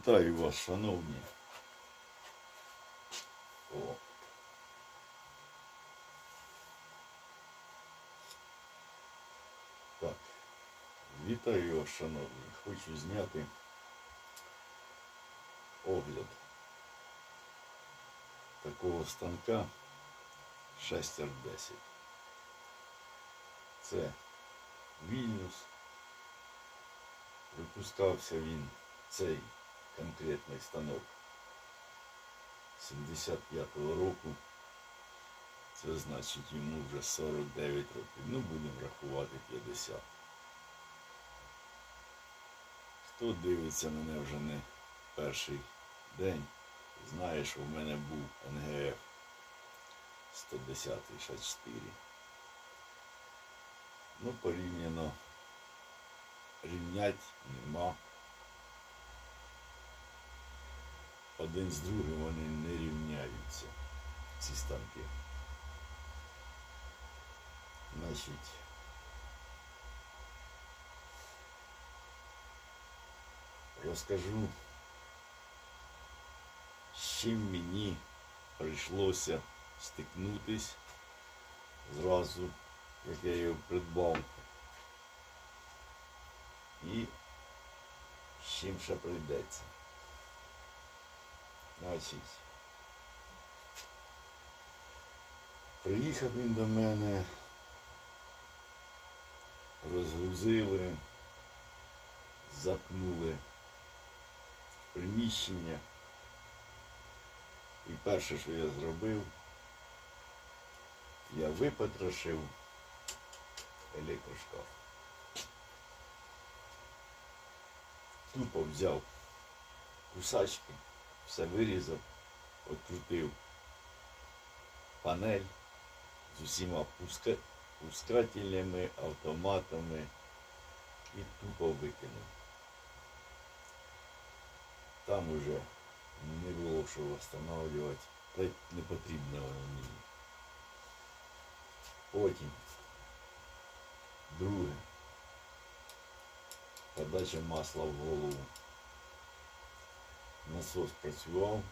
Вітаю вас, шановні. О. Так. Вітаю вас, шановні. Хочу зняти огляд такого станка шестер 10. Це Вільнюс. Випускався він цей Конкретний станок 75-го року. Це значить йому вже 49 років. Ну, будемо рахувати 50. Хто дивиться мене вже не перший день, знає, що в мене був НГФ 110 64. Ну, порівняно рівнять нема. Один з другим вони не рівняються, ці станки. Значить, розкажу, з чим мені прийшлося стикнутись зразу, як я його придбав. І з чим ще прийдеться. Значить, приїхав він до мене, розгрузили, запнули приміщення. І перше, що я зробив, я випотрошив електрошкаф. Тупо взяв кусачки, все вирізав, открутив панель з усіма пуска... пускательнями, автоматами і тупо викинув. Там уже не було що встановлювати, та й не потрібно воно мені. Потім друге. Подача масла в голову. Насос працював.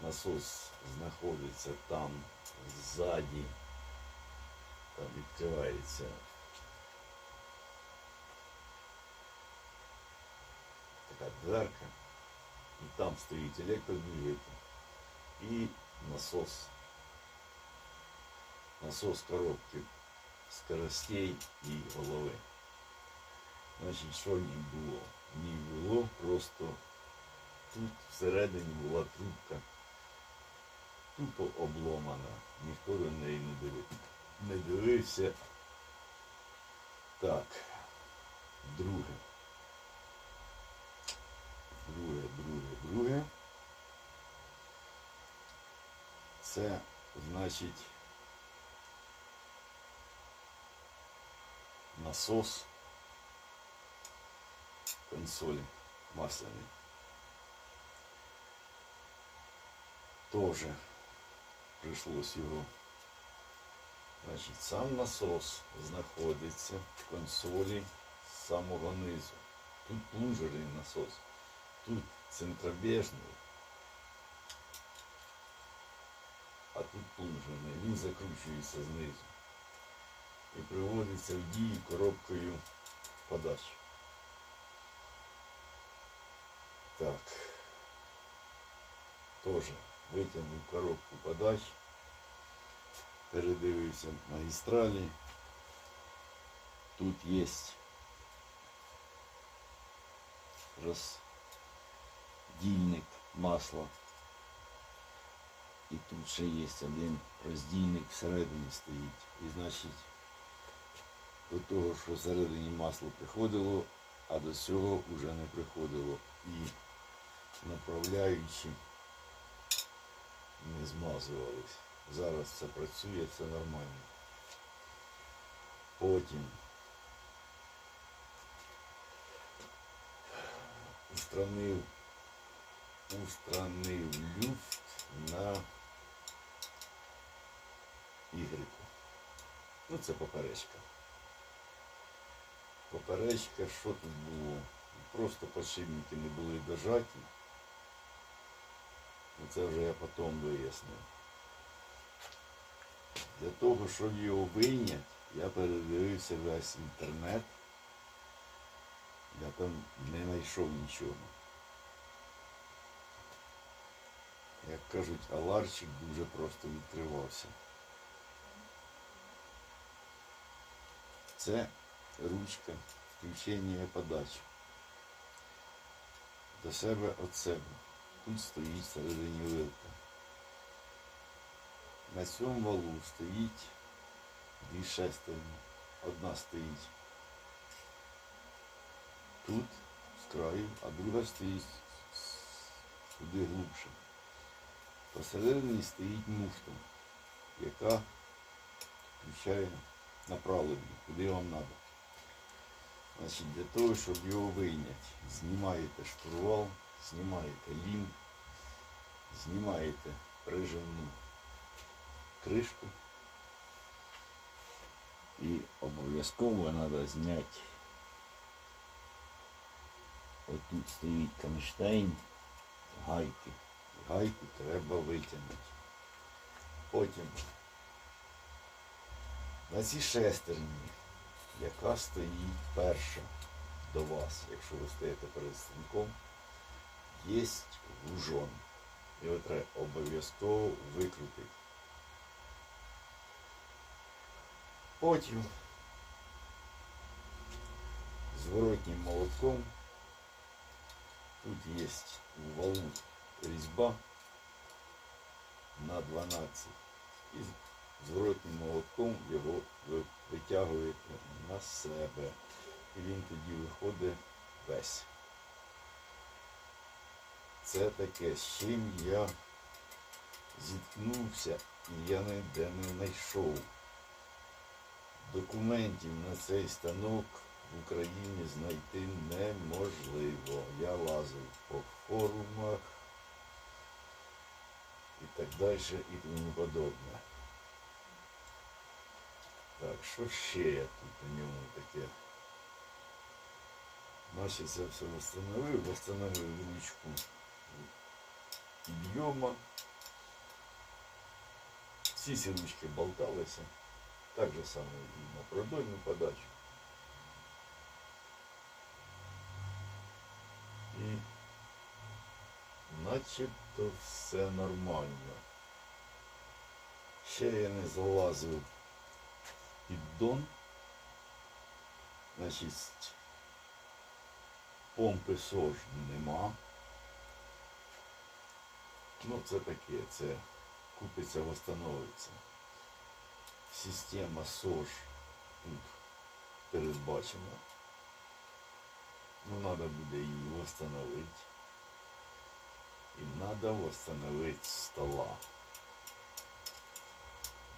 Насос знаходиться там ззаді. Там відкривається. Така дверка. І там стоїть електродвигатель. І насос. Насос коробки скоростей і голови. Значить, що в ній було? В ній було просто тут всередині була трубка тупо обломана. Ніхто до неї не дивився. Не дивився. Так. Друге. Друге, друге, друге. Це значить насос консолі масляний. Тоже прийшлось його. Значить, сам насос знаходиться в консолі з самого низу. Тут плунжерний насос, тут центробіжний, а тут плунжерний. Він закручується знизу і приводиться в дію коробкою подачі. Так. Тоже витягнув коробку подач, передивився магістралі. Тут є роздільник масла. І тут ще є один роздільник всередині стоїть. І значить до того, що всередині масло приходило, а до цього вже не приходило. І направляючи не змазувались. Зараз це працює, це нормально. Потім устранив, устранив люфт на ігрику. Ну це поперечка. Поперечка, що тут було? просто подшипники не були дожаті. Це вже я потім вияснив. Для того, щоб його вийняти, я передивився весь інтернет. Я там не знайшов нічого. Як кажуть, аларчик дуже просто відкривався. Це ручка включення подачі. До себе від себе. Тут стоїть всередині вилка. На цьому валу стоїть дві шестерні. Одна стоїть тут, з краю, а друга стоїть туди глибше. Посередині стоїть муфта, яка включає направлення, куди вам треба. Значить, для того, щоб його вийняти, знімаєте штурвал, знімаєте лім, знімаєте прижимну кришку. І обов'язково треба зняти. Отут стоїть Кронштейн, гайки. Гайку треба витягнути. Потім на цій шестерні, яка стоїть перша до вас, якщо ви стоїте перед станком, є лужон. Його треба обов'язково викрутити. Потім зворотнім молотком тут є у валу різьба на 12 і зворотнім молотком його витягуєте на себе. І він тоді виходить весь. Це таке, з чим я зіткнувся і я ніде не знайшов. Документів на цей станок в Україні знайти неможливо. Я лазив по форумах і так далі і тому подобне. Так, що ще я тут у ньому таке? Значить, це все встановив, встановив ручку підйома. Всі ці болталися. Так же само і на продольну подачу. І начебто все нормально. Ще я не залазив піддон. Значить, помпи СОЖ нема. Ну це таке, це купиться, восстановиться. Система СОЖ тут передбачена. Ну, треба буде її восстановити. І треба восстановити стола.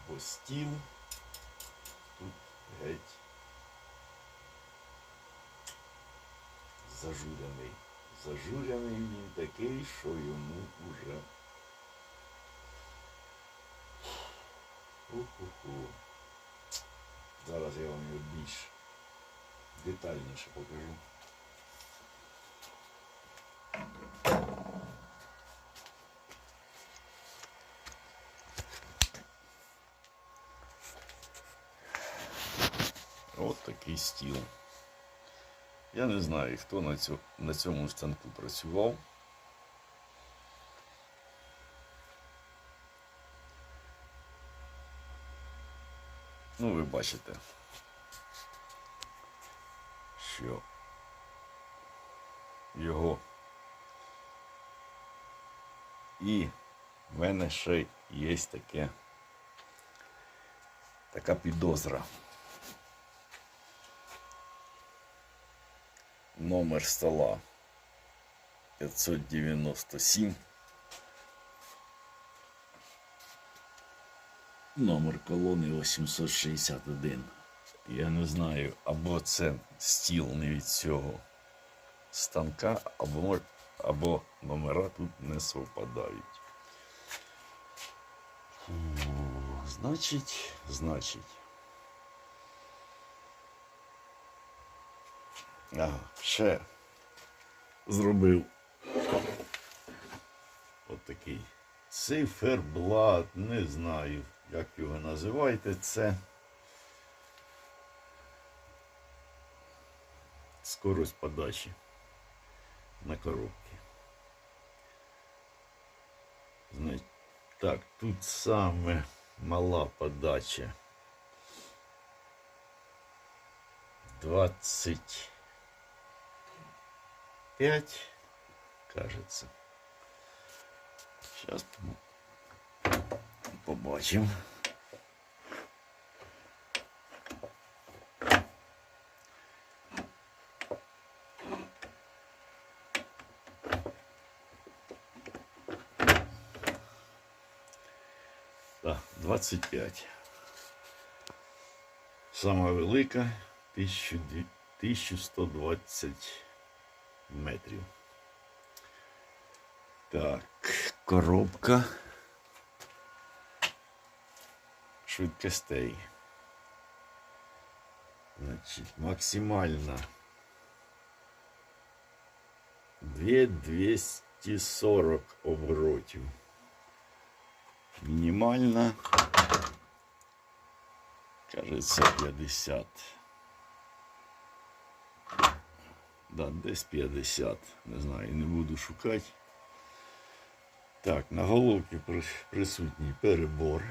Бо стіл тут геть зажурений. Зажурений він такий, що йому уже. Ху-ху-ху. Зараз я вам його більш детальніше покажу. От такий стіл. Я не знаю, хто на, цьому, станку працював. Ну, ви бачите, що його і в мене ще є таке така підозра. Номер стола 597. Номер колони 861. Я не знаю, або це стіл не від цього станка, або, або номера тут не совпадають. Значить, значить. Ага, ще зробив. От такий циферблат, не знаю, як його називаєте. Це скорость подачі на коробки. Так, тут саме мала подача. 25, кажется. Сейчас побачимо. Так, 25. Сама велика 1200 1120 метрів. Так, коробка швидкостей. Значить, максимальна 2240 оборотів. Мінімальна, кажеться, 50. Да, десь 50. Не знаю, не буду шукати. Так, на головці присутній перебор.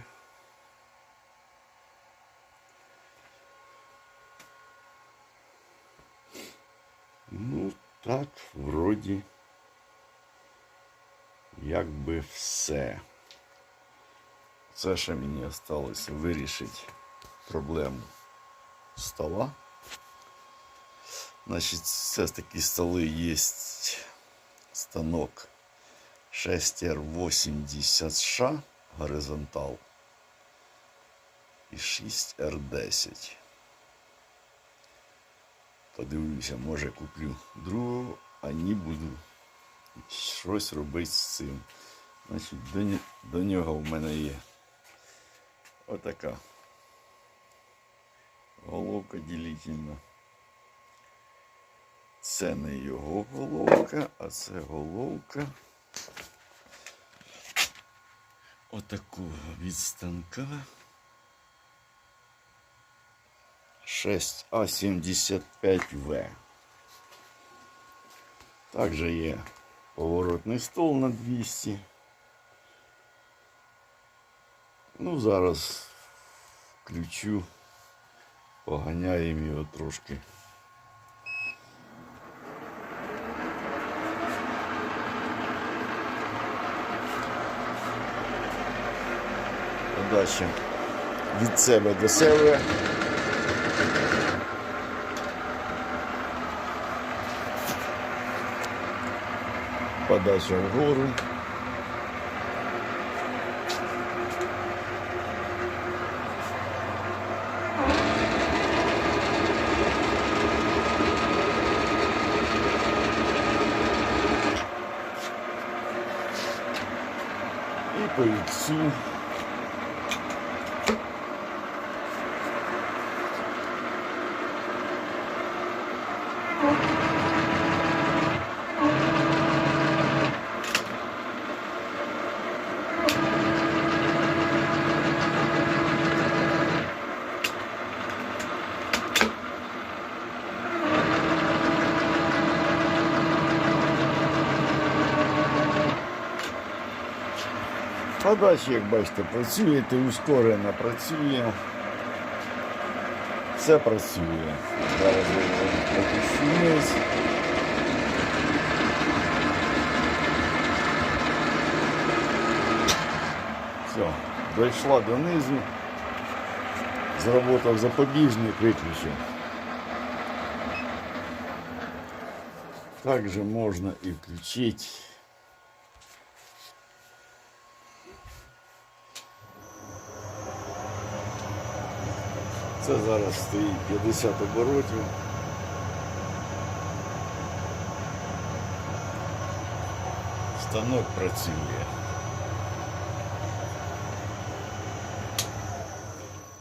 Ну, так, вроді, якби все. Це ще мені залишилося вирішити проблему стола. Значить, все таки столи є станок 6R80 горизонтал і 6R10. Подивлюся, може куплю другого, а не буду щось робити з цим. Значить, до, до нього в мене є отака головка ділительна. Це не його головка, а це головка отакого від станка. 6А75В. Також є поворотний стол на 200. Ну, зараз включу, поганяємо його трошки. Подача від себе до себе. Подача вгору. І по яйцю. Подача, як бачите, працює, ти ускорено працює. Все працює. Зараз вниз. Все, дійшла донизу. Зработав запобіжник, виключив. Также можна і включити Це зараз стоїть 50 оборотів. Станок працює.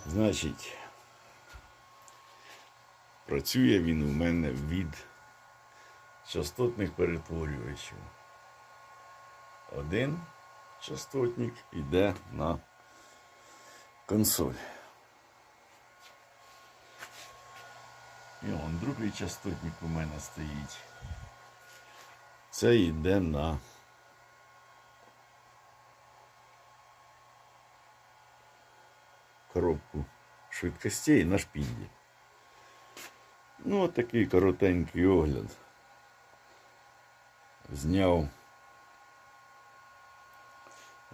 Значить, працює він у мене від частотних перетворювачів. Один частотник йде на консоль. І он другий частотник у мене стоїть. Це йде на коробку швидкостей на шпінді. Ну, от такий коротенький огляд. Зняв.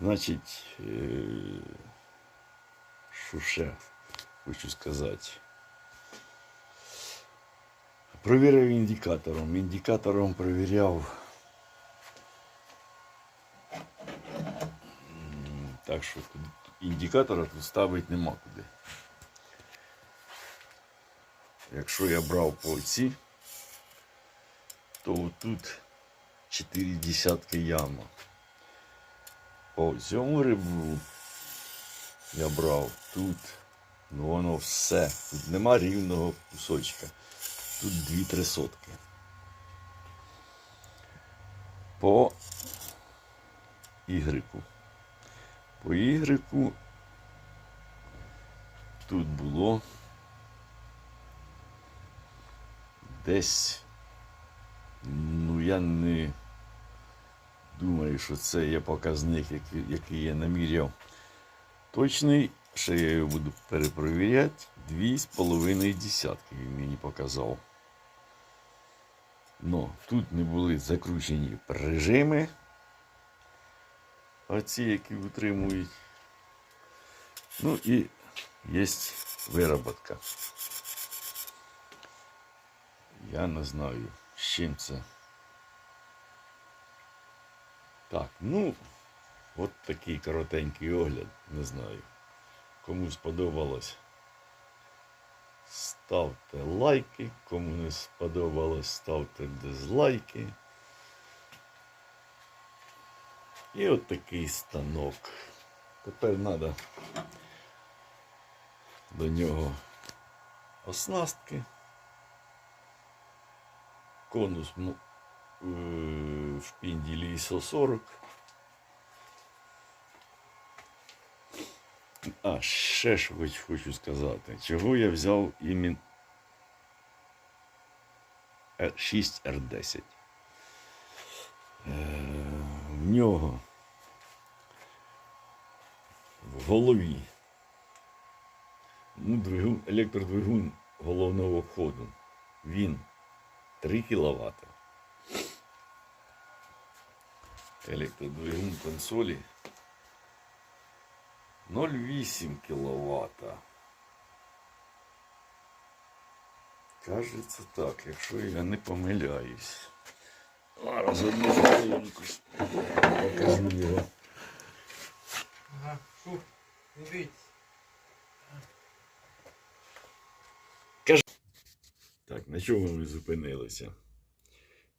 Значить, е, що ще хочу сказати. Провірив індикатором. Індикатором провіряв. Так що індикатора тут ставити нема куди. Якщо я брав по оці, то тут 4 десятки яма. По цьому ребру я брав тут, ну воно все. Тут нема рівного кусочка. Тут дві-три сотки. По ігрику. По ігрику тут було десь, ну я не думаю, що це є показник, який я наміряв. Точний, ще я його буду перепровіряти. Дві з половиною десятки він мені показав. Но тут не були закручені прижими. Оці, які утримують. Ну і є вироботка. Я не знаю, з чим це. Так, ну, от такий коротенький огляд, не знаю. Кому сподобалось, ставте лайки, кому не сподобалось, ставте дизлайки. І от такий станок. Тепер треба до нього оснастки. Конус ну, е, в пінділі ISO 40. А, ще ж хоч- хочу сказати, чого я взяв іменно 6R10. Е, в нього в голові ну, двигун, електродвигун головного ходу. Він 3 кВт. Електродвигун консолі 0,8 кВт. Кажеться так, якщо я не помиляюсь. Зараз одну хвилинку покажу його. Ага, не бійтесь. Так, на чому ми зупинилися?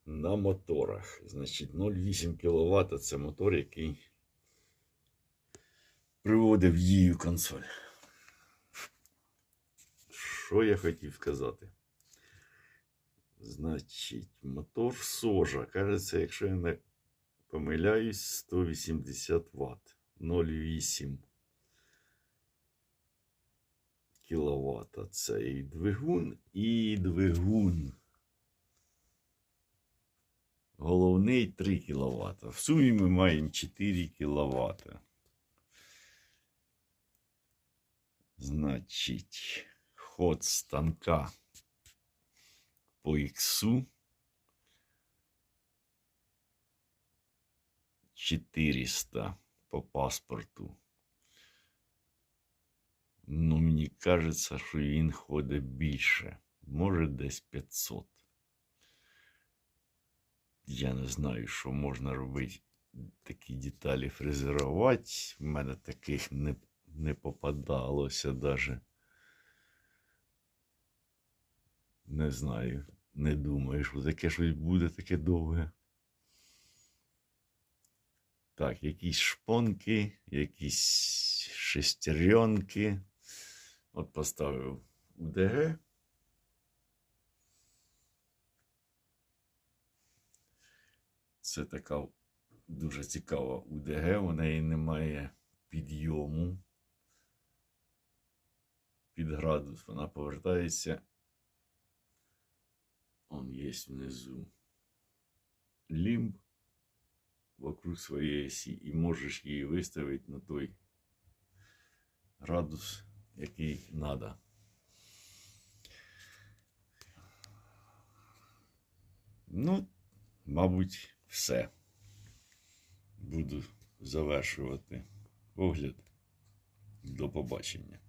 На моторах. Значить, 0,8 кВт це мотор, який приводив в дію консоль. Що я хотів сказати? Значить, мотор Сожа. Кажеться, якщо я не помиляюсь, 180 Вт. 0,8 кіловата. Це і двигун, і двигун. Головний 3 кВт. В сумі ми маємо 4 кВт. Значить, ход станка по іксу 400 по паспорту. Ну, мені кажеться, що він ходить більше. Може, десь 500. Я не знаю, що можна робити такі деталі фрезерувати. В мене таких не, не попадалося даже. Не знаю. Не думаю, що таке щось буде таке довге. Так, якісь шпонки, якісь шестеренки. От поставив УДГ. Це така дуже цікава УДГ, у неї немає підйому під градус. Вона повертається. Он є внизу лімб вокруг своєї осі, і можеш її виставити на той градус, який треба. Ну, мабуть, все. Буду завершувати огляд. До побачення.